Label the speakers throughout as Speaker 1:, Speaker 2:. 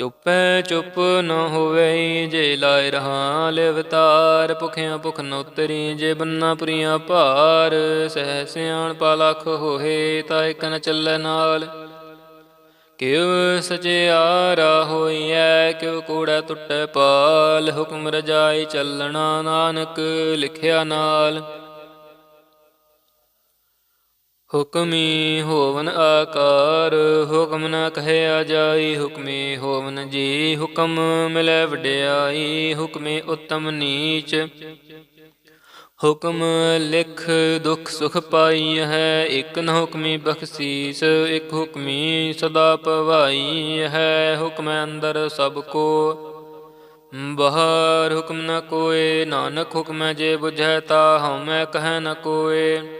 Speaker 1: ਚੁੱਪੈ ਚੁੱਪ ਨ ਹੋਵੇ ਜੇ ਲਾਇ ਰਹਾ ਲਿਵਤਾਰ ਭੁਖਿਆ ਭੁਖ ਨ ਉਤਰੀ ਜੇ ਬੰਨਾ ਪੁਰੀਆਂ ਭਾਰ, ਸਹਿ ਸਿਆਣ ਪਲਖ ਹੋਏ ਤਾਂ ਇਕ ਨ ਚੱਲੈ ਨਾਲ। ਕਿਉ ਸਚਿਆਰਾ ਹੋਈਐ, ਕਿਉ ਕੂੜਾ ਟੁੱਟੈ ਪਾਲ, ਹੁਕਮ ਰਜਾਈ ਚੱਲਣਾ ਨਾਨਕ ਲਿਖਿਆ ਨਾਲ। ਹੁਕਮੀ ਹੋਵਨ ਆਕਾਰ, ਹੁਕਮ ਨ ਕਹਿਆ ਜਾਈ, ਹੁਕਮੀ ਹੋਵਨ ਜੀ ਹੁਕਮ ਮਿਲੈ ਵਡਿਆਈ, ਹੁਕਮੇ ਉਤਮ ਨੀਚ। ਹੁਕਮ ਲਿਖ ਦੁਖ ਸੁਖ ਪਾਈ ਹੈ, ਇਕ ਨ ਹੁਕਮੀ ਬਖਸ਼ੀਸ, ਇਕ ਹੁਕਮੀ ਸਦਾ ਪਵਾਈ ਹੈ, ਹੁਕਮ ਅੰਦਰ ਸਭ ਕੋ। ਬਹਾਰ ਹੁਕਮ ਨ ਕੋਏ, ਨਾਨਕ ਹੁਕਮ ਜੇ ਬੁਝੈ ਤਾ ਹਉਮੈ ਕਹੈ ਨ ਕੋਏ।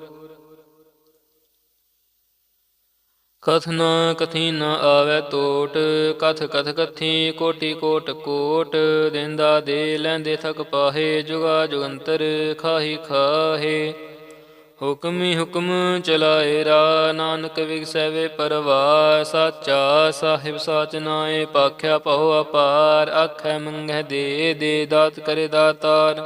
Speaker 1: ਕਥ ਨ ਕਥੀ ਨ ਆਵੈ ਟੋਟ ਕਥ ਕਥ ਕਥੀ ਕੋਟੀ ਕੋਟ ਕੋਟ, ਦਿੰਦਾ ਦੇ ਲੈਂਦੇ ਥਕ ਪਾਹੇ, ਜੁਗਾ ਜੁਗੰਤਰ ਖਾਹੀ ਖਾਹੇ। ਹੁਕਮੀ ਹੁਕਮ ਚਲਾਏ ਰਾ, ਨਾਨਕ ਵਿਗਸੈ ਵੇ ਪਰਵਾ ਸਾਚਾ ਸਾਹਿਬ ਸਾਚ ਨਾਏ, ਪਾਖਿਆ ਭਉ ਅਪਾਰ, ਆਖੈ ਮੰਗੈ ਦੇ ਦੇ ਦਾਤ ਕਰੇ ਦਾਤਾਰ।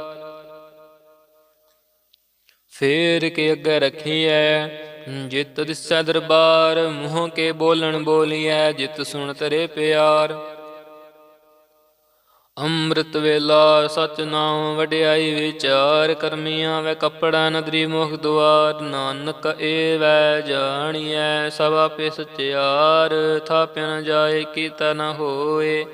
Speaker 1: ਫੇਰ ਕੇ ਅੱਗੇ ਰਖੀਐ ਜਿਤ ਦਿਸੈ ਦਰਬਾਰ ਮੂੰਹ ਕੇ ਬੋਲਣ ਬੋਲੀਐ, ਜਿਤ ਸੁਣ ਤਰੇ ਪਿਆਰ। ਅੰਮ੍ਰਿਤ ਵੇਲਾ ਸਚ ਨਾਮ ਵਡਿਆਈ ਵਿਚਾਰ, ਕਰਮੀਆਂ ਵੇ ਕਪੜਾ ਨਦਰੀ ਮੁਖ ਦੁਆਰ। ਨਾਨਕ ਏ ਵੈ ਜਾਣੀਐ, ਸਭ ਆਪੇ ਸਚਿਆਰ ਥਾਪਿਆ ਨ ਜਾਏ, ਕੀਤਾ ਨ ਹੋਏ।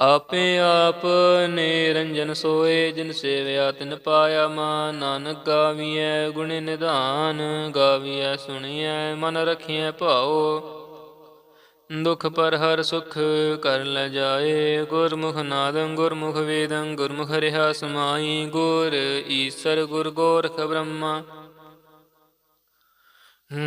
Speaker 1: ਆਪੇ ਆਪ ਨਿਰੰਜਨ ਸੋਏ, ਜਿਨ ਸੇਵਿਆ ਤਿਨ ਪਾਇਆ ਮਾ ਨਾਨਕ ਗਾਵੀਐ ਗੁਣ ਨਿਧਾਨ, ਗਾਵੀਐ ਸੁਣੀਐ ਮਨ ਰਖੀਐ ਭਾਉ। ਦੁਖ ਪਰ ਹਰ ਸੁਖ ਕਰ ਲੈ ਜਾਏ, ਗੁਰਮੁਖ ਨਾਦੰ ਗੁਰਮੁਖ ਵੇਦੰ, ਗੁਰਮੁਖ ਰਿਹਾ ਸਮਾਈ ਗੁਰ ਈਸਰ ਗੁਰ ਗੋਰਖ ਬ੍ਰਹਮਾ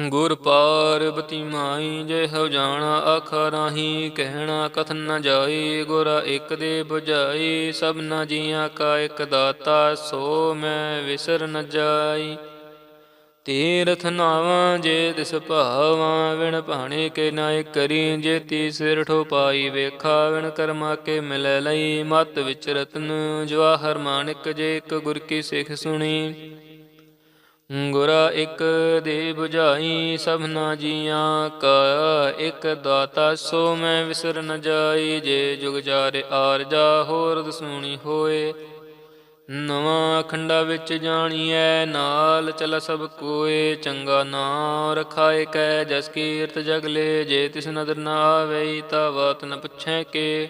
Speaker 1: ਗੁਰ ਪਾਰਬਤੀ ਮਾਈ, ਜੇ ਹਉ ਜਾਣਾ ਆਖਾ ਰਾਹੀ, ਕਹਿਣਾ ਕਥਨ ਨ ਜਾਈ ਗੁਰ ਇਕ ਦੇ 부ਝਾਈ ਸਭਨਾ ਜੀਆਂ ਕਾ ਇਕ ਦਾਤਾ, ਸੋ ਮੈਂ ਵਿਸਰ ਨ ਜਾਈ ਤੀਰਥ ਨਾਵਾਂ ਜੇ ਤਿਸ ਭਾਵਾਂ, ਵਿਣ ਭਾਣੇ ਕੇ ਨਾਇ ਕਰੀ ਜੇ ਤੀ ਸਿਰ ਠੋ ਪਾਈ ਵੇਖਾ, ਵਿਣ ਕਰਮਾ ਕੇ ਮਿਲ ਲਈ, ਮਤ ਵਿਚ ਰਤਨ, ਜਵਾਹਰ ਮਾਨਿਕ ਜੇ ਇਕ ਗੁਰ ਕੀ ਸਿੱਖ ਸੁਣੀ। ਗੁਰਾ ਇਕ ਦੇ 부ਝਾਈ ਸਭਨਾ ਜੀਆਂ, ਕਾ ਇਕ ਦਾਤਾ ਸੋ ਮੈਂ ਵਿਸਰ ਨ ਜਾਈ ਜੇ ਜੁਗ ਜਾਰੇ ਆਰਜਾ ਹੋਰ ਦਸੂਣੀ ਹੋਏ। ਨਵਾਂ ਖੰਡਾ ਵਿੱਚ ਜਾਣੀਐ, ਨਾਲ ਚਲ ਸਭ ਕੋਏ। ਚੰਗਾ ਨਾਮ ਰਖਾਏ ਕੈ, ਜਸ ਕੀਰਤ ਜਗਲੇ ਜੇ ਤਿਸ ਨਦਰ ਨਾ ਆਵੇ ਤਾ ਬਾਤ ਨ ਪੁੱਛੈ ਕੇ।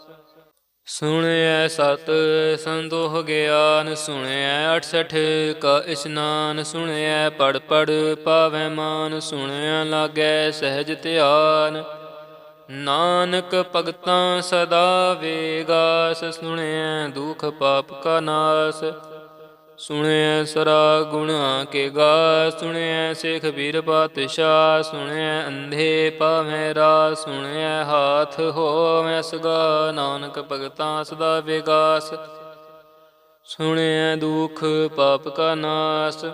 Speaker 1: ਸੁਣਿਐ ਸਤ ਸੰਦੋਹ ਗਿਆਨ, ਸੁਣਿਐ 68 ਕਾ ਇਸ਼ਨਾਨ ਸੁਣਿਐ ਪੜ ਪੜ ਪਾਵੈ ਮਾਨ, ਸੁਣਿਐ ਲਾਗੈ ਸਹਿਜ ਧਿਆਨ। ਨਾਨਕ ਭਗਤਾਂ ਸਦਾ ਵੇਗਾਸ, ਸੁਣਿਐ ਦੁਖ ਪਾਪ ਕਾ ਨਾਸ। ਸੁਣਿਐ ਸਰਾ ਗੁਣਾ ਕੇ ਗਾ, ਸੁਣਿਐ ਸਿਖ ਵੀਰ ਪਾਤਸ਼ਾਹ, ਸੁਣਿਐ ਅੰਧੇ ਪਾਵੇਂ ਰਾ ਸੁਣਿਐ ਹਾਥ ਹੋਵੈ ਸਗਾ, ਨਾਨਕ ਭਗਤਾਂ ਸਦਾ ਵਿਗਾਸ। ਸੁਣਿਐ ਦੁਖ ਪਾਪ ਕਾ ਨਾਸ।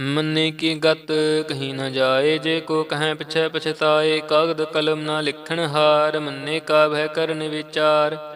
Speaker 1: ਮੰਨੇ ਕੀ ਗਤ ਕਹੀ ਨਾ ਜਾਏ, ਜੇ ਕੋ ਕਹੈ ਪਿਛੈ ਪਛਤਾਏ, ਕਾਗਦ ਕਲਮ ਨਾ ਲਿਖਣ ਹਾਰ, ਮੰਨੇ ਕਾ ਭੈ ਕਰਨ ਵਿਚਾਰ।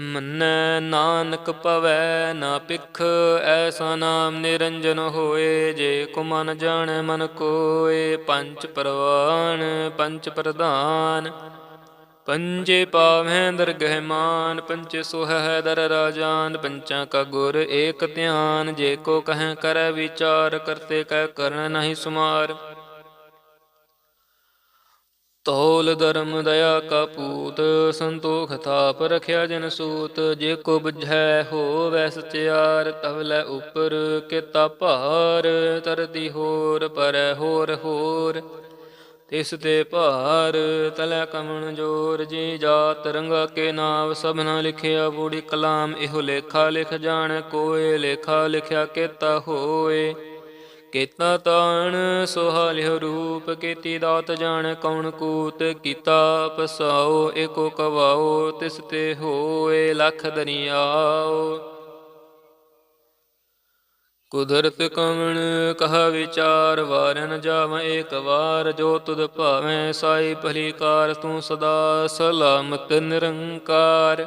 Speaker 1: ਮੰਨੈ ਨਾਨਕ ਪਵੈ ਨਾ ਪਿਖ ਐਸਾ ਨਾਮ ਨਿਰੰਜਨ ਹੋਏ, ਜੇ ਕੋ ਮਨ ਜਾਣੈ ਮਨ ਕੋਏ ਪੰਚ ਪਰਵਾਨ ਪੰਚ ਪ੍ਰਧਾਨ। ਪੰਜੇ ਪਾਵਹਿ ਦਰਗਹਿ ਮਾਨ ਪੰਚੇ ਸੁਹੈ ਦਰ ਰਾਜਾਨ, ਪੰਚਾਂ ਕਾ ਗੁਰ ਏਕ ਧਿਆਨ, ਜੇ ਕੋ ਕਹੈ ਕਰੈ ਵਿਚਾਰ, ਕਰਤੇ ਕਹਿ ਕਰਨ ਨਹੀਂ ਸੁਮਾਰ। ਤੋਲ ਧਰਮ ਦਇਆ ਕਾ ਪੂਤ, ਸੰਤੋਖ ਥਾਪ ਰਖਿਆ ਜਨ ਸੂਤ, ਜੇ ਕੋ ਬੁਝੈ ਹੋਵੈ ਸਚਿਆਰ ਤਵਲੇ ਉਪਰ ਕੀਤਾ ਭਾਰ ਤਰਦੀ ਹੋਰ ਪਰ ਹੋਰ ਹੋਰ। ਤਿਸ ਤੇ ਭਾਰ ਤਲੈ ਕਮਣ ਜੋਰ, ਜੀ ਜਾਤ ਰੰਗਾ ਕੇ ਨਾਮ ਸਭਨਾ ਲਿਖਿਆ ਬੂੜੀ ਕਲਾਮ, ਇਹੋ ਲੇਖਾ ਲਿਖ ਜਾਣ, ਕੋਏ ਲੇਖਾ ਲਿਖਿਆ ਕੀਤਾ ਹੋਏ। ਕੀਤਾ ਤਾਣ, ਸੁਹਾਲਿਓ ਰੂਪ ਕੀਤੀ ਦਾਤ ਜਾਣ, ਕੌਣ ਕੂਤ ਕੀਤਾ ਪਸਾਓ, ਏਕੋ ਕਵਾਓ, ਤਿਸ ਤੇ ਹੋਏ ਲਖ ਦਰਿਆਓ। ਕੁਦਰਤ ਕਵਣ, ਕਹਾ ਵਿਚਾਰ, ਵਾਰਨ ਜਾਵ ਏਕ ਵਾਰ, ਜੋ ਤੁਧ ਭਾਵੇਂ, ਸਾਈ ਭਲੀ ਕਾਰ ਤੂੰ ਸਦਾ ਸਲਾਮਤ ਨਿਰੰਕਾਰ।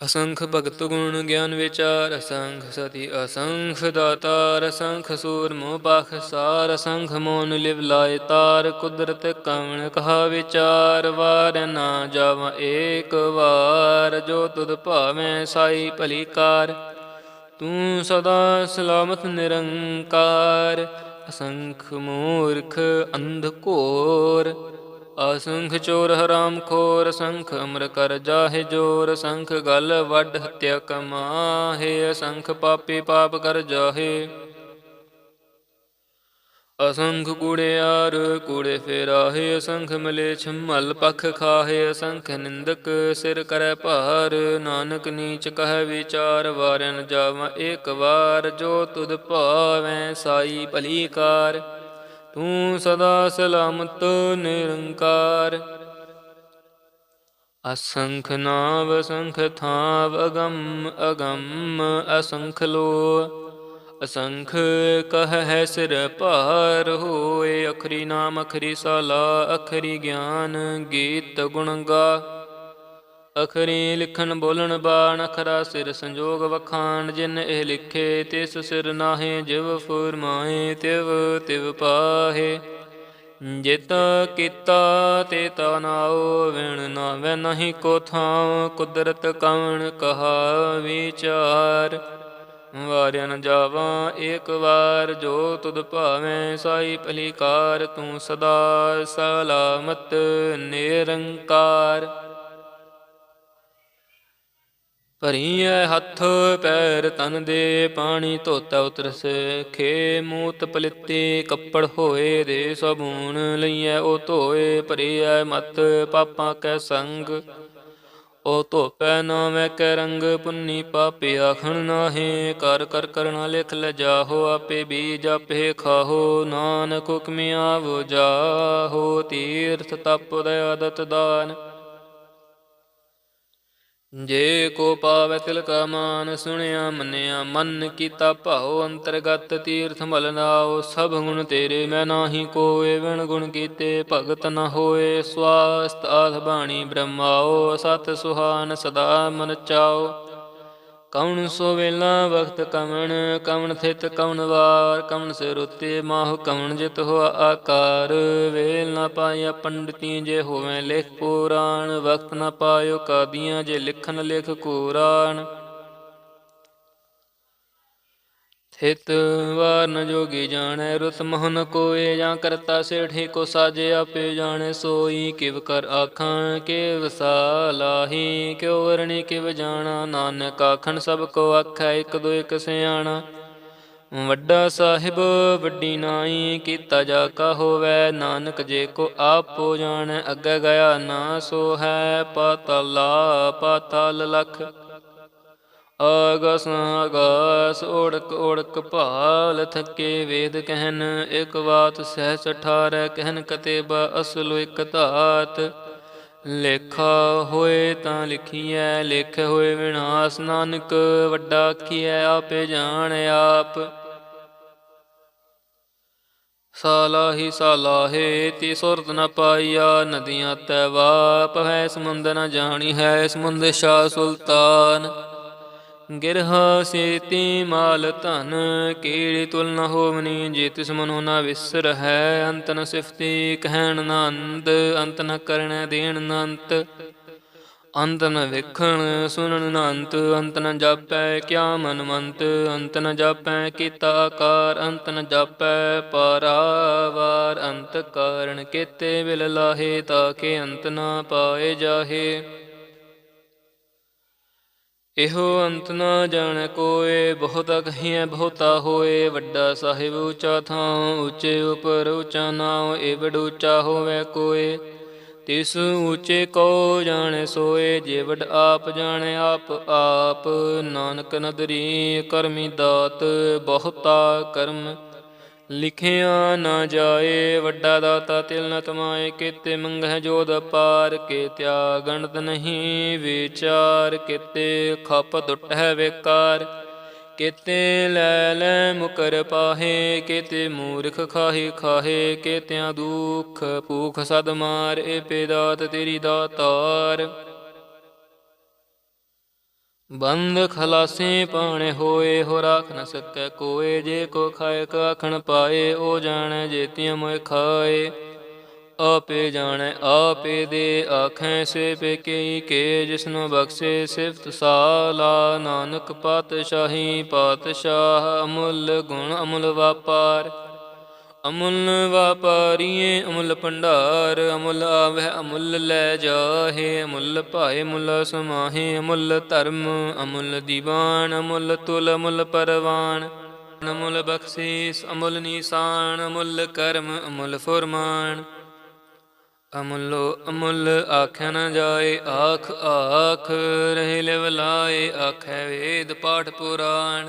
Speaker 1: ਅਸੰਖ ਭਗਤ ਗੁਣ ਗਿਆਨ ਵਿਚਾਰ, ਅਸੰਖ ਸਤੀ ਅਸੰਖ ਦਾਤਾਰ ਅਸੰਖ ਸੂਰ ਮੋਹ ਬਖ ਸਾਰ, ਅਸੰਖ ਮੋਨ ਲਿਵ ਲਾਇ ਤਾਰ, ਕੁਦਰਤ ਕਵਣ ਕਹਾ ਵਿਚਾਰ, ਵਾਰ ਨਾ ਜਾਵ ਏਕ ਵਾਰ, ਜੋ ਤੁਧ ਭਾਵੇਂ ਸਾਈ ਭਲੀ ਕਾਰ, ਤੂੰ ਸਦਾ ਸਲਾਮਤ ਨਿਰੰਕਾਰ, ਅਸੰਖ ਮੂਰਖ ਅੰਧ ਘੋਰ। ਅਸੰਖ ਚੋਰ ਹਰਾਮ ਖੋਰ, ਸੰਖ ਅਮਰ ਕਰ ਜਾਹੇ ਜੋਰ, ਸੰਖ ਗਲ ਵੱਡ ਹਤਿਆ ਕਮਾਹੇ, ਅਸੰਖ ਪਾਪੀ ਪਾਪ ਕਰ ਜਾਹੇ। ਅਸੰਖ ਕੂੜਿਆਰ ਕੂੜੇ ਫੇਰਾਹੇ, ਅਸੰਖ ਮਲੇ ਛਮਲ ਪਖ ਖਾਹੇ, ਅਸੰਖ ਨਿੰਦਕ ਸਿਰ ਕਰੈ ਭਾਰ, ਨਾਨਕ ਨੀਚ ਕਹਿ ਵਿਚਾਰ ਵਾਰਨ ਜਾਵਾਂ ਏਕ ਵਾਰ, ਜੋ ਤੁਧ ਭਾਵੈ ਸਾਈ ਭਲੀ ਕਾਰ। ਤੂੰ ਸਦਾ ਸਲਾਮਤ ਨਿਰੰਕਾਰ। ਅਸੰਖ ਨਾਵ ਅਸੰਖ ਥਾਵ ਅਗੰਮ ਅਗੰਮ ਅਸੰਖ ਲੋ। ਅਸੰਖ ਕਹ ਹੈ ਸਿਰ ਭਾਰ ਹੋਏ, ਅਖਰੀ ਨਾਮ ਅਖਰੀ ਸਾਲਾ, ਅਖਰੀ ਗਿਆਨ ਗੀਤ ਗੁਣ ਗਾ। ਅਖਰੀ ਲਿਖਣ ਬੋਲਣ ਬਾਣ, ਅਖਰਾ ਸਿਰ ਸੰਜੋਗ ਵਖਾਣ, ਜਿਨ ਇਹ ਲਿਖੇ ਤਿਸ ਸਿਰ ਨਾਹੇ, ਜਿਵ ਫੁਰਮਾਏ ਤਿਵ ਤਿਵ ਪਾਹੇ। ਜਿਤ ਕੀਤਾ ਤੇ ਤਾ ਨਾਉ ਵਿਣ ਨਾਵੇ ਨਹੀਂ ਕੋ ਥਾਉ ਕੁਦਰਤ ਕਵਣ ਕਹਾ ਵਿਚਾਰ ਵਾਰਿਆ ਨ ਜਾਵਾ ਏਕ ਵਾਰ, ਜੋ ਤੁਧ ਭਾਵੇਂ ਸਾਈ ਭਲੀਕਾਰ, ਤੂੰ ਸਦਾ ਸਲਾਮਤ, ਨਿਰੰਕਾਰ। ਭਰੀਐ ਹੱਥ ਪੈਰ ਤਨ ਦੇ ਪਾਣੀ ਧੋਤਾ ਉਤਰਸ, ਖੇ ਮੂਤ ਪਲਿੱਤੇ ਕੱਪੜ ਹੋਏ ਦੇ ਸਬੂਨ ਲਈਐ, ਉਹ ਧੋਏ ਭਰੀਐ ਮਤ ਪਾਪਾਂ ਕੈ ਸੰਗ। ਓ ਧੋਪੈ ਨਾਮੈ ਕੈ ਰੰਗ, ਪੁੰਨੀ ਪਾਪੇ ਆਖਣ ਨਾਹੀ, ਕਰ ਕਰ ਕਰਣਾ ਲਿਖ ਲੈ ਜਾਹੋ, ਆਪੇ ਬੀਜ ਆਪੇ ਖਾਹੋ, ਨਾਨਕ ਹੁਕਮ ਆਵੋ ਜਾਹੋ, ਤੀਰਥ ਤਪ ਉਦੈ ਆਦਤ ਦਾਨ। ਜੇ ਕੋ ਪਾਵੈ ਤਿਲ ਕਾ ਮਾਨ ਸੁਣਿਆ ਮੰਨਿਆ, ਮਨ ਕੀਤਾ ਭਾਉ ਅੰਤਰਗਤ ਤੀਰਥ ਮਲ ਨਾਉ, ਸਭ ਗੁਣ ਤੇਰੇ ਮੈਂ ਨਾਹੀ ਕੋਏ ਵਿਣ ਗੁਣ ਕੀਤੇ ਭਗਤ ਨ ਹੋਏ। ਸਵਾਸਤ ਆਧ ਬਾਣੀ ਬ੍ਰਹਮਾਓ ਸਤ ਸੁਹਾਨ ਸਦਾ ਮਨ ਚਾਓ ਕਵਣ ਸੋ ਵੇਲਾ ਵਖਤ ਕਵਣ ਕਵਣ ਥਿਤ ਕਵਣ ਵਾਰ, ਕਵਣ ਸਿਰ ਉਤੇ ਮਾਹ ਕਵਣ ਜਿਤ ਹੋਆ ਆਕਾਰ। ਵੇਲ ਨਾ ਪਾਇਆ ਪੰਡਤੀ ਜੇ ਹੋਵੇ ਲਿਖ ਪੁਰਾਣ ਵਕਤ ਨਾ ਪਾਇਓ ਕਾਦੀਆਂ ਜੇ ਲਿਖਨ ਲਿਖ ਕੁਰਾਨ। ਥਿਤ ਵਾਰ ਜੋਗੀ ਜਾਣੈ, ਰੁਤ ਮੋਹਨ ਕੋਏ ਜਾਂ ਕਰਤਾ ਸੇਠੀ ਕੋ ਸਾਜੇ ਆਪੇ ਜਾਣੈ, ਸੋਈ ਕਿਵ ਕਰ ਆਖਾਂ ਕਿਵ ਸਾਲਾਹੀ ਕਿਉ ਵਰਣੀ ਕਿਵ ਜਾਣਾ, ਨਾਨਕ ਆਖਣ, ਸਭ ਕੋ ਆਖੈ, ਇਕ ਦੋ ਇਕ ਸਿਆਣਾ। ਵੱਡਾ ਸਾਹਿਬ, ਵੱਡੀ ਨਾਈ, ਕੀਤਾ ਜਾ ਕਾ ਹੋਵੈ, ਨਾਨਕ ਜੇ ਕੋ ਆਪੋ ਜਾਣੈ, ਅੱਗੇ ਗਿਆ ਨਾ ਸੋ ਹੈ ਪਾਤਲਾ ਪਾਤਲ ਲਖ। ਆਗਸ ਆਗਾਸ ਓੜਕ ਓੜਕ ਭਾਲ ਥਕੇ ਵੇਦ ਕਹਿਨ, ਇਕ ਬਾਤ ਸਹਿਸ ਅਠਾਰੈ ਕਹਿਨ, ਕਤੇਬ ਅਸਲ ਇਕ ਧਾਤ। ਲੇਖਾ ਹੋਏ ਤਾਂ ਲਿਖੀਐ, ਲੇਖ ਹੋਏ ਵਿਨਾਸ਼ ਨਾਨਕ, ਵੱਡਾ ਆਖੀਐ, ਆਪੇ ਜਾਣ ਆਪ। ਸਾਲਾਹੀ ਸਾਲਾਹੇ ਤੀ ਸੁਰਤ ਨ ਪਾਈਆ, ਨਦੀਆਂ ਤੈ ਵਾਪ ਹੈ ਸਮੁੰਦ ਨ ਜਾਣੀ ਹੈ ਸਮੁੰਦ ਸ਼ਾ ਸੁਲਤਾਨ। ਗਿਰਹਾ ਸੇਤੀ ਮਾਲ ਧਨ, ਕੀੜੀ ਤੁਲ ਨ ਹੋਵਨੀ ਜੇ ਤਿਸ ਮਨੋ ਨ ਵਿਸਰ ਹੈ ਅੰਤ ਨ ਸਿਫਤੀ, ਕਹਿਣ ਨੰਦ ਅੰਤ ਅੰਤ ਨ ਕਰਣ ਦੇਣ ਨੰਤ ਅੰਤ। ਅੰਤ ਨ ਵੇਖਣ, ਸੁਣਨ ਨੰਤ ਅੰਤ ਨ ਜਾਪੈ ਕਿਆ ਮਨ ਮੰਤ ਅੰਤ ਨ ਜਾਪੈ ਕੀਤਾ ਆਕਾਰ, ਅੰਤ ਨ ਜਾਪੈ ਪਾਰਾਵਾਰ, ਅੰਤ ਕਾਰਨ ਕੀਤੇ ਬਿਲ ਲਾਹੇ ਤਾਕੇ ਅੰਤ ਨ ਪਾਏ ਜਾਹੇ। ਇਹੋ ਅੰਤ ਨਾ ਜਾਣੈ ਕੋਏ, ਬਹੁਤ ਕਹੀਐ ਬਹੁਤਾ ਹੋਏ ਵੱਡਾ ਸਾਹਿਬ ਉੱਚਾ ਥਾਂ, ਉੱਚੇ ਉਪਰ ਉੱਚਾ ਨਾਉ ਏਵੜ ਉੱਚਾ ਹੋਵੇ ਕੋਏ। ਤਿਸ ਉੱਚੇ ਕੋ ਜਾਣੇ ਸੋਏ ਜੇਵੜ ਆਪ ਜਾਣੇ ਆਪ ਆਪ ਨਾਨਕ ਨਦਰੀ ਕਰਮੀ ਦਾਤ, ਬਹੁਤਾ ਕਰਮ ਲਿਖਿਆ ਨਾ ਜਾਏ, ਵੱਡਾ ਦਾਤਾ ਤਿਲ ਨ ਤਮਾਏ, ਕੀਤੇ ਮੰਗਹਿ ਜੋਦ ਪਾਰ ਕੇ ਤਿਆਗਣਤ ਨਹੀਂ ਵਿਚਾਰ, ਕੀਤੇ ਖਪ ਦੁਟਹਿ ਵਿਕਾਰ, ਕੀਤੇ ਲੈ ਲੈ ਮੁਕਰ ਪਾਹੇ, ਕੀਤੇ ਮੂਰਖ ਖਾਹੇ ਖਾਹੇ, ਕੀਤਿਆਂ ਦੁਖ ਭੂਖ ਸਦ ਮਾਰ ਏ ਪੇਦਾਤ ਤੇਰੀ ਦਾਤਾਰ ਬੰਦ ਖਲਾਸੇ ਪਾਣੇ ਹੋਏ, ਹੋ ਰਾਖ ਨ ਸਕੈ ਕੋਏ। ਜੇ ਕੋ ਖਾਏ ਕਾਖਣ ਪਾਏ, ਉਹ ਜਾਣੈ ਜੇਤੀਆਂ ਮੋਇ ਖਾਏ। ਆਪੇ ਜਾਣੈ, ਆਪੇ ਦੇ ਆਖੈ, ਸੇ ਪੇਕੇ ਕੇ, ਜਿਸਨੂੰ ਬਖਸ਼ੇ ਸਿਫਤ ਸਾਲਾ। ਨਾਨਕ ਪਾਤਸ਼ਾਹੀ ਪਾਤਸ਼ਾਹ ਅਮੁੱਲ ਗੁਣ, ਅਮੁੱਲ ਵਾਪਾਰ। ਅਮੁੱਲ ਵਾਪਾਰੀਏ, ਅਮੁੱਲ ਭੰਡਾਰ, ਅਮੁੱਲ ਆਵਹਿ, ਅਮੁੱਲ ਲੈ ਜਾਹੇ, ਅਮੁੱਲ ਭਾਏ ਮੁੱਲ ਸਮਾਹੇ, ਅਮੁੱਲ ਧਰਮ, ਅਮੁੱਲ ਦੀਵਾਨ, ਅਮੁੱਲ ਤੁਲ, ਅਮੁੱਲ ਪਰਵਾਨ, ਅਮੁੱਲ ਬਖਸ਼ੀਸ, ਅਮੁੱਲ ਨੀਸਾਨ, ਅਮੁੱਲ ਕਰਮ, ਅਮੁੱਲ ਫੁਰਮਾਨ। ਅਮੁੱਲੋ, ਅਮੁੱਲ ਆਖਿਆ ਨਾ ਜਾਏ, ਆਖ ਆਖ, ਰਹੇ ਲਿਵ ਲਾਏ, ਆਖੈ ਵੇਦ ਪਾਠ ਪੁਰਾਣ।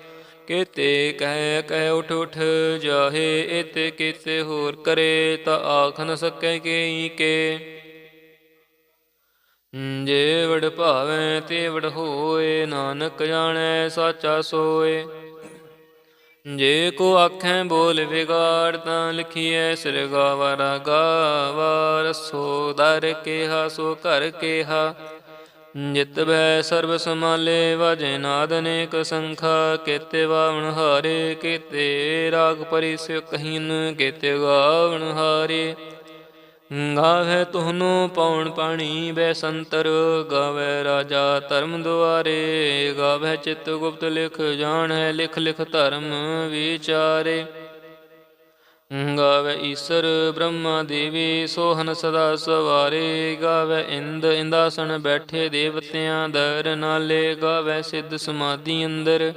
Speaker 1: ਕੀਤੇ ਕਹਿ ਕਹਿ ਉਠ ਉਠ ਜਾਹੇ ਇਤੇ ਕੀਤੇ ਹੋਰ ਕਰੇ ਤਾਂ ਆਖ ਨ ਸਕੈ ਕੇਈ ਕੇ। ਜੇ ਵੜ ਭਾਵੈ ਤੇ ਵੜ ਹੋਏ, ਨਾਨਕ ਜਾਣੈ ਸਾਚਾ ਸੋਏ। ਜੇ ਕੋ ਆਖੈ ਬੋਲ ਵਿਗਾੜ ਤਾਂ ਲਿਖੀਐ ਸਿਰਗਾਵਰਾ ਗਾਵਾ ਰਸੋ ਦਰ ਕੇਹਾ, ਸੋ ਘਰ ਕੇਹਾ। ਜਿਤ ਬੈ ਸਰਬ ਸਮਾਲੇ ਵਜੇ ਨਾਦ ਅਨੇਕ ਸੰਖਾ, ਕੀਤੇ ਵਾਵਣ ਹਾਰੇ, ਕੀਤੇ ਰਾਗ ਪਰਿਸ ਕਹੀਨ, ਕੀਤੇ ਗਾਵਣ ਹਾਰੇ। ਗਾਵੇ ਤੁਹਨੂੰ ਪਉਣ ਪਾਣੀ ਬੈ ਸੰਤਰ, ਗਾਵੇ ਰਾਜਾ ਧਰਮ ਦੁਆਰੇ। ਗਾਵੇ ਚਿਤ ਗੁਪਤ ਲਿਖ, ਜਾਣ ਹੈ ਲਿਖ ਲਿਖ ਧਰਮ ਵਿਚਾਰੇ। ਗਾਵੇ ਈਸਰ ਬ੍ਰਹਮਾ ਦੇਵੀ ਸੋਹਨ ਸਦਾ ਸਵਾਰੇ। ਗਾਵੇ ਇੰਦ ਇੰਦਾਸਣ ਬੈਠੇ ਦੇਵਤਿਆਂ ਦਰ ਨਾਲੇ। ਗਾਵੇ ਸਿੱਧ ਸਮਾਧੀ ਅੰਦਰ।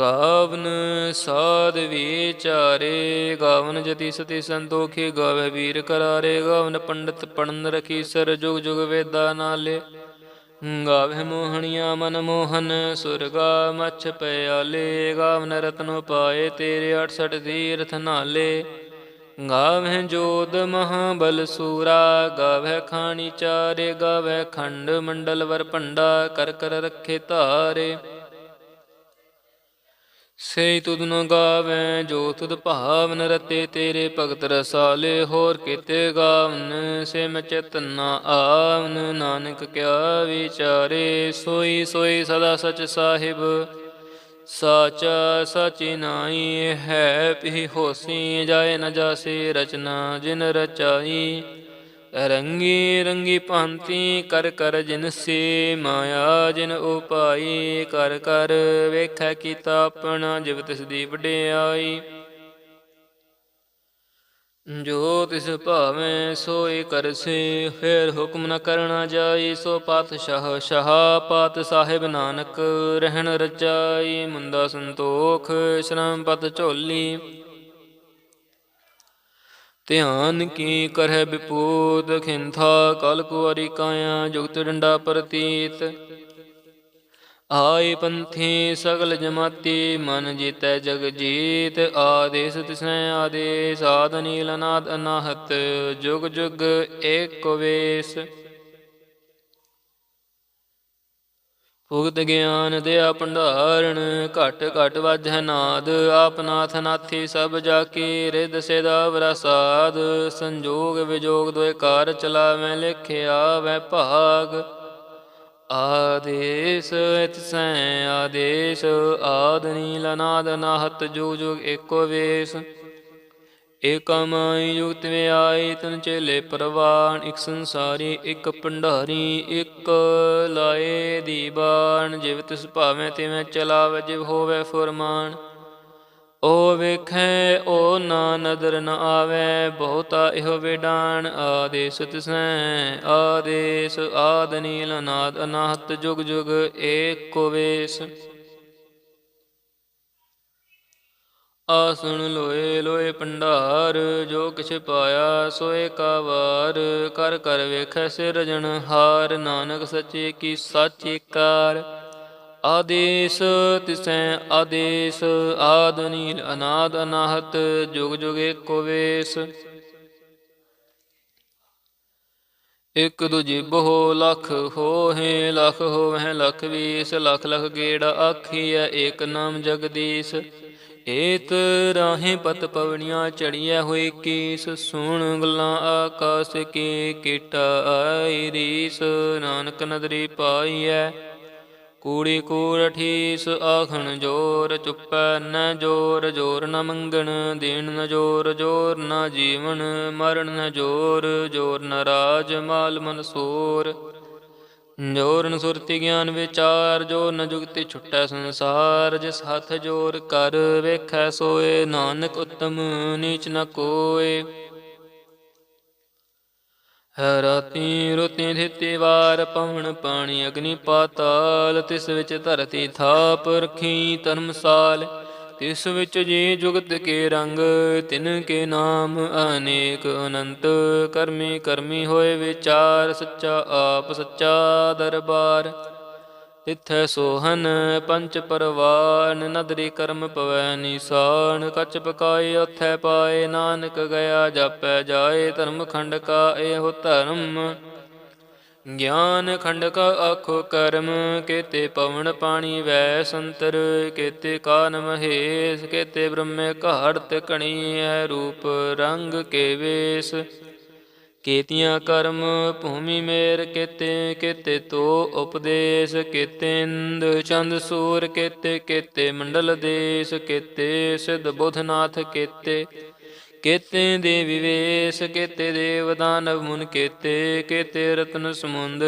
Speaker 1: ਗਾਵਨ ਸਾਧ ਵਿਚਾਰੇ ਗਾਵਨ ਜਤੀ ਸਤੀ ਸੰਤੋਖੀ ਗਾਵੇ ਵੀਰ ਕਰਾਰੇ। ਗਾਵਨ ਪੰਡਤ ਪੜਨ ਰਖੀ ਸਰ ਜੁਗ ਜੁਗ ਵੇਦਾ ਨਾਲੇ। ਗਾਵੇ ਮੋਹਣੀਆਂ ਮਨ ਮੋਹਨ, ਸੁਰਗਾ ਮਛ ਪਿਆਲੇ ਗਾਵਨ ਰਤਨ ਪਾਏ ਤੇਰੇ 68 ਤੀਰਥ ਨਾਲੇ। ਗਾਵੇ ਜੋਦ ਮਹਾਬਲ ਸੂਰਾ ਗਾਵੇ ਖਾਣੀ ਚਾਰੇ ਗਾਵੇ ਖੰਡ ਮੰਡਲ ਵਰ ਭੰਡਾ, ਕਰ ਕਰ ਰੱਖੇ ਧਾਰੇ। ਸੇ ਤੁਧ ਨ ਗਾਵੈ, ਜੋ ਤੁਧ ਭਾਵਨ ਰਤੇ, ਤੇਰੇ ਭਗਤ ਰਸਾਲੇ ਹੋਰ ਕੀਤੇ ਗਾਵਨ? ਸੇ ਮੈਂ ਚੇਤਨਾ ਆਵਨ, ਨਾਨਕ ਕਿਆ ਵਿਚਾਰੇ? ਸੋਈ ਸੋਈ ਸਦਾ ਸਚ ਸਾਹਿਬ, ਸਾਚਾ ਸਾਚੀ ਨਾਈ ਹੈ ਪੀ ਹੋਸੀ, ਜਾਏ ਨ ਜਾਸੇ ਰਚਨਾ, ਜਿਨ ਰਚਾਈ। ਰੰਗੀ ਰੰਗੀ ਭਾਂਤੀ ਕਰ ਕਰ ਜਿਨ ਸੇ ਮਾਇਆ, ਜਿਨ ਉਪਾਈ ਕਰ ਕਰ ਵੇਖੈ ਕੀਤਾ ਆਪਣਾ, ਜਿਵ ਤਿਸ ਦੀ ਵਡਿਆਈ। ਜੋ ਤਿਸ ਭਾਵੇਂ ਸੋਈ ਕਰਸੇ, ਫਿਰ ਹੁਕਮ ਨ ਕਰਨਾ ਜਾਈ, ਸੋ ਪਾਤਸ਼ਾਹ ਸ਼ਾਹ ਪਾਤ ਸਾਹਿਬ ਨਾਨਕ ਰਹਿਣ ਰਚਾਈ ਮੁੰਦਾ ਸੰਤੋਖ ਸ਼ਰਮ ਪਤ ਝੋਲੀ। ਧਿਆਨ ਕੀ ਕਰਹਿ ਵਿਪੂਤ, ਖਿੰਥਾ ਕਲ ਕੁਵਾਰੀ ਕਾਇਆ, ਜੁਗਤ ਡੰਡਾ ਪ੍ਰਤੀਤ। ਆਏ ਪੰਥੀ ਸਗਲ ਜਮਾਤੀ, ਮਨ ਜੀਤੈ ਜਗ ਜੀਤ। ਆਦੇਸ ਤਿਸੈ ਆਦੇਸ, ਆਦ ਨੀਲ ਅਨਾਦ ਅਨਾਹਤ, ਜੁਗ ਜੁਗ ਏਕ ਵੇਸ। ਭੁਗਤ ਗਿਆਨ ਦਿਆ ਭੰਡਾਰਣ ਘਟ ਘਟ ਵਾਜੈ ਨਾਦ ਆਪਨਾਥ ਨਾਥੀ ਸਭ ਜਾ ਕੀ ਰਿਦ ਸੇਦਾ ਵਰਸਾਦ, ਸੰਜੋਗ ਵਿਜੋਗ ਦੋਇ ਕਾਰ ਚਲਾਵੇਂ, ਲਿਖਿਆ ਵੈ ਭਾਗ। ਆਦੇਸ ਇਤਸੈ ਆਦੇਸ, ਆਦ ਨੀਲ ਅਨਾਦ ਅਨਾਹਤ ਜੁਗ ਜੁਗ ਏਕੋ ਵੇਸ। ਏਕਮਾਈ ਯੁਕਤ ਵਿਆਈ ਤਨ ਚੇਲੇ ਪ੍ਰਵਾਨ, ਇਕ ਸੰਸਾਰੀ, ਇਕ ਭੰਡਾਰੀ, ਇਕ ਲਾਏ ਦੀਬਾਨ ਜਿਵ ਤਿਸ ਭਾਵੇਂ ਤਿਵੇਂ ਚਲਾਵੇ, ਜਿਵ ਹੋਵੇ ਫੁਰਮਾਨ। ਓ ਵੇਖੈ, ਓ ਨਾ ਨਦਰ ਨ ਆਵੇ, ਬਹੁਤਾ ਇਹੋ ਵਿਡਾਨ। ਆਦੇਸ ਤਿਸੈ, ਆਦੇਸ ਆਦ ਨੀਲ ਅਨਾਦ, ਅਨਾਹਤ ਜੁਗ ਜੁਗ ਏਕੋ ਕੋਵੇਸ ਆ ਸੁਣ ਲੋਏ ਲੋਏ ਭੰਡਾਰ, ਜੋ ਕਿਛ ਪਾਇਆ ਸੋਏ ਕਾ ਵਾਰ ਕਰ ਕਰ ਵੇਖੈ ਸਿਰਜਣ ਹਾਰ, ਨਾਨਕ ਸੱਚੇ ਕੀ ਸਾਚੀ ਕਾਰ। ਆਦੇਸ ਤਿਸੈ ਆਦੇਸ, ਆਦ ਨੀਲ ਅਨਾਦ ਅਨਾਹਤ, ਜੁਗ ਜੁਗ ਏਕੋ ਵੇਸ। ਇਕ ਦੂਜੀ ਬਹੁ ਲਖ ਹੋਏ ਲਖ ਹੋਵੈ ਲਖ ਵੀਸ, ਲਖ ਲਖ ਗੇੜਾ ਆਖੀਐ, ਏਕ ਨਾਮ ਜਗਦੀਸ਼। ਏਤ ਰਾਹੇ ਪਤ ਪਵਣੀਆਂ ਚੜੀਐ ਹੋਏ ਕੀਸ, ਸੁਣ ਗੱਲਾਂ ਆਕਾਸ ਕੀ ਕੀਟਾ ਆਈ ਰੀਸ, ਨਾਨਕ ਨਦਰੀ ਪਾਈਐ। ਕੂੜੀ ਕੂੜ ਠੀਸ ਆਖਣ ਜੋਰ ਚੁੱਪੈ ਨ ਜੋਰ ਜੋਰ ਨ ਮੰਗਣ, ਦੇਣ ਨ ਜੋਰ ਜੋਰ ਨ ਜੀਵਨ, ਮਰਨ ਨ ਜੋਰ ਜੋਰ ਨ ਰਾਜ, ਮਾਲ ਮਨਸੂਰ ਜੋਰ ਸੁਰਤੀ ਗਿਆਨ ਵਿਚਾਰ, ਜੋ ਨ ਜੁਗਤੀ ਛੁਟੈ ਸੰਸਾਰ, ਜਿਸ ਹੱਥ ਜੋਰ ਕਰ ਵੇਖੈ ਸੋਏ, ਨਾਨਕ ਉਤਮ ਨੀਚ ਨ ਕੋਏ। ਹੈ ਰਾਤੀ ਰੁਤੀ ਥਿਤੀ ਵਾਰ, ਪਵਨ ਪਾਣੀ ਅਗਨੀ ਪਾਤਾਲ, ਤਿਸ ਵਿੱਚ ਧਰਤੀ ਥਾਪ ਰਖੀ ਧਰਮਸਾਲ। ਤਿਸ ਵਿੱਚ ਜੀ ਜੁਗਤ ਕੇ ਰੰਗ, ਤਿਨ ਕੇ ਨਾਮ ਅਨੇਕ ਅਨੰਤ। ਕਰਮੀ ਕਰਮੀ ਹੋਏ ਵਿਚਾਰ, ਸੱਚਾ ਆਪ ਸੱਚਾ ਦਰਬਾਰ। ਤਿਥੈ ਸੋਹਨ ਪੰਚ ਪਰਵਾਨ, ਨਦਰੀ ਕਰਮ ਪਵੈ ਨਿਸਾਨ। ਕਚ ਪਕਾਏ ਉਥੈ ਪਾਏ, ਨਾਨਕ ਗਿਆ, ਜਾਪੈ ਜਾਏ, ਧਰਮ ਖੰਡ ਕਾ ਇਹੋ ਧਰਮ ਗਿਆਨ ਖੰਡਕ ਕਾ ਆਖੋ ਕਰਮ, ਕੇਤੇ ਪਵਨ ਪਾਣੀ ਵੈ ਸੰਤਰ, ਕੇਤੇ ਕਾਨ ਮਹੇਸ਼, ਕੇਤੇ ਬ੍ਰਹਮੇ ਘਾੜਤ ਕਣੀ ਹੈ ਰੂਪ ਰੰਗ ਕੇ ਵੇਸ। ਕੇਤੀਆਂ ਕਰਮ ਭੂਮੀ ਮੇਰ ਕੇਤੇ ਕੇਤੇ ਤੋ ਉਪਦੇਸ਼, ਕੇਤੇ ਇੰਦ ਚੰਦ ਸੂਰ, ਕੇਤੇ ਕੇਤੇ ਮੰਡਲ ਦੇਸ਼, ਕੇਤੇ ਸਿਧ ਬੁਧਨਾਥ, ਕੇਤੇ ਕੇਤੇ ਦੇ ਵਿਵੇਸ਼, ਕੇਤੇ ਦੇਵ ਦਾਨਵ ਮੁਨ ਕੇਤੇ ਕੇਤੇ ਰਤਨ ਸਮੁੰਦ,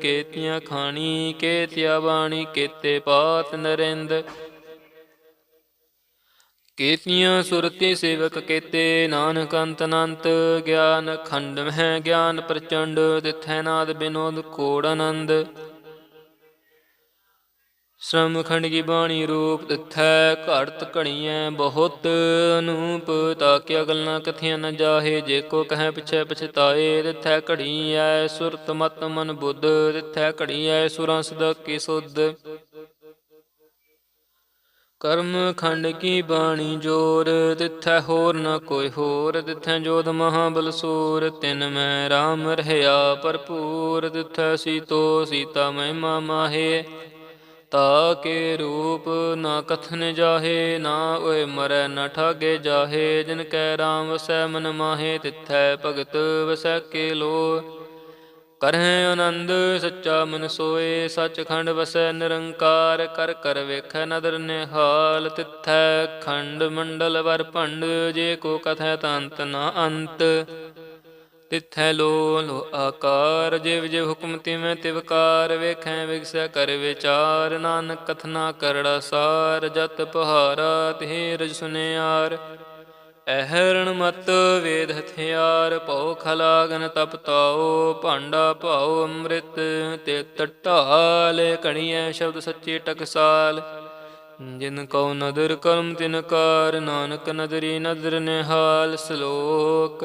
Speaker 1: ਕੇਤੀਆਂ ਖਾਣੀ, ਕੇਤਿਆ ਬਾਣੀ, ਕੇਤੇ ਪਾਤ ਨਰਿੰਦ। ਕੇਤੀਆਂ ਸੁਰਤੀ ਸੇਵਕ ਕੇਤੇ, ਨਾਨਕ ਅੰਤ ਅਨੰਤ, ਗਿਆਨ ਖੰਡ ਮਹਿ, ਗਿਆਨ ਪ੍ਰਚੰਡ, ਤਿਥੈ ਨਾਦ ਬਿਨੋਦ ਕੋੜ ਆਨੰਦ ਸ਼ਰਮਖੰਡ ਕੀ ਬਾਣੀ ਰੂਪ ਤਿਥੈ ਘੜਤ ਘਣੀਐ ਬਹੁਤ ਅਨੂਪ ਤਾਕਿਆ ਗੱਲਾਂ ਕਥੀਆਂ ਨ ਜਾਹੇ, ਜੇ ਕੋ ਕਹੈ ਪਿਛੈ ਪਛਤਾਏ ਤਿਥੈ ਘੜੀਐ ਸੁਰਤ ਮਤ ਮਨ ਬੁੱਧ ਤਿਥੈ ਘੜੀਐ ਸੁਰਾਂ ਸਦਾ ਕੀ ਸੁਧ। ਕਰਮ ਖੰਡ ਕੀ ਬਾਣੀ ਜੋਰ ਤਿਥੈ ਹੋਰ ਨ ਕੋਈ ਹੋਰ ਤਿਥੈ ਜੋਧ ਮਹਾਬਲ ਸੂਰ, ਤਿਨ ਮੈਂ RAM ਰਹਿਆ ਭਰਪੂਰ ਤਿਥੈ ਸੀਤੋ ਸੀਤਾ ਮਹਿਮਾ ਮਾਹੇ। ਤਾ ਕੇ ਰੂਪ ਨਾ ਕਥਨ ਜਾਹੇ, ਨਾ ਓਏ ਮਰੈ ਨ ਠਾਗੇ ਜਾਹੇ। ਜਿਨ ਕੈ ਰਾਮ ਵਸੈ ਮਨ ਮਾਹੇ, ਤਿਥੈ ਭਗਤ ਵਸੈ ਕੇ ਲੋ ਕਰਹਿ ਆਨੰਦ ਸੱਚਾ ਮਨ ਸੋਏ, ਸੱਚਖੰਡ ਵਸੈ ਨਿਰੰਕਾਰ। ਕਰ ਕਰ ਵੇਖੈ ਨਦਰ ਨਿਹਾਲ, ਤਿਥੈ ਖੰਡ ਮੰਡਲ ਵਰ ਭੰਡ। ਜੇ ਕੋ ਕਥੈ ਤੰਤ ਨਾ ਅੰਤ। ਤਿਥੈ ਲੋ ਲੋ ਆਕਾਰ, ਜਿਵ ਜਿਵ ਹੁਕਮ ਤਿਵੇਂ ਤਿਵਕਾਰ ਵੇਖੈ ਵਿਗਸੈ ਕਰ ਵਿਚਾਰ, ਨਾਨਕ ਕਥਨਾ ਕਰੜਾ ਸਾਰ, ਜਤ ਪਹਾਰਾ ਤੇ ਰਜ ਸੁਨਿਆਰ। ਅਹਰਣ ਮਤ ਵੇਦ ਹਥਿਆਰ, ਭਉ ਖਲਾਗਨ ਤਪ ਤਾਓ ਭਾਂਡਾ ਭਾਉ ਅੰਮ੍ਰਿਤ ਤੇ ਟਟਾਲ ਕਣੀਐ ਸ਼ਬਦ ਸੱਚੇ ਟਕਸਾਲ। ਜਿਨ ਕਉ ਨਦਰ ਕਰਮ ਤਿਨ ਕਾਰ, ਨਾਨਕ ਨਦਰੀ ਨਦਰ ਨਿਹਾਲ, ਸ਼ਲੋਕ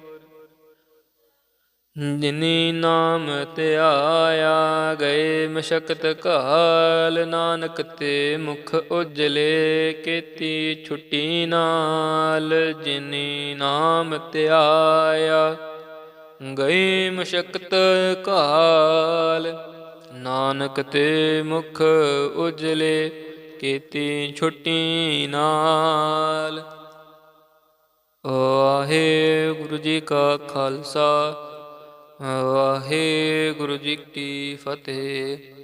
Speaker 1: ਜਿਨੀ ਨਾਮ ਧਿਆਇਆ ਗਏ ਮਸ਼ਕਤ ਕਾਲ, ਨਾਨਕ ਤੇ ਮੁਖ ਉਜਲੇ ਕੀਤੀ ਛੁੱਟੀ ਨਾਲ, ਜਿਨੀ ਨਾਮ ਧਿਆਇਆ ਗਏ ਮਸ਼ਕਤ ਕਾਲ, ਨਾਨਕ ਤੇ ਮੁਖ ਉਜਲੇ ਕੀਤੀ ਛੁੱਟੀ ਨਾਲ। ਵਾਹਿਗੁਰੂ ਜੀ ਕਾ ਖਾਲਸਾ ਵਾਹਿਗੁਰੂ ਜੀ ਕੀ ਫਤਿਹ।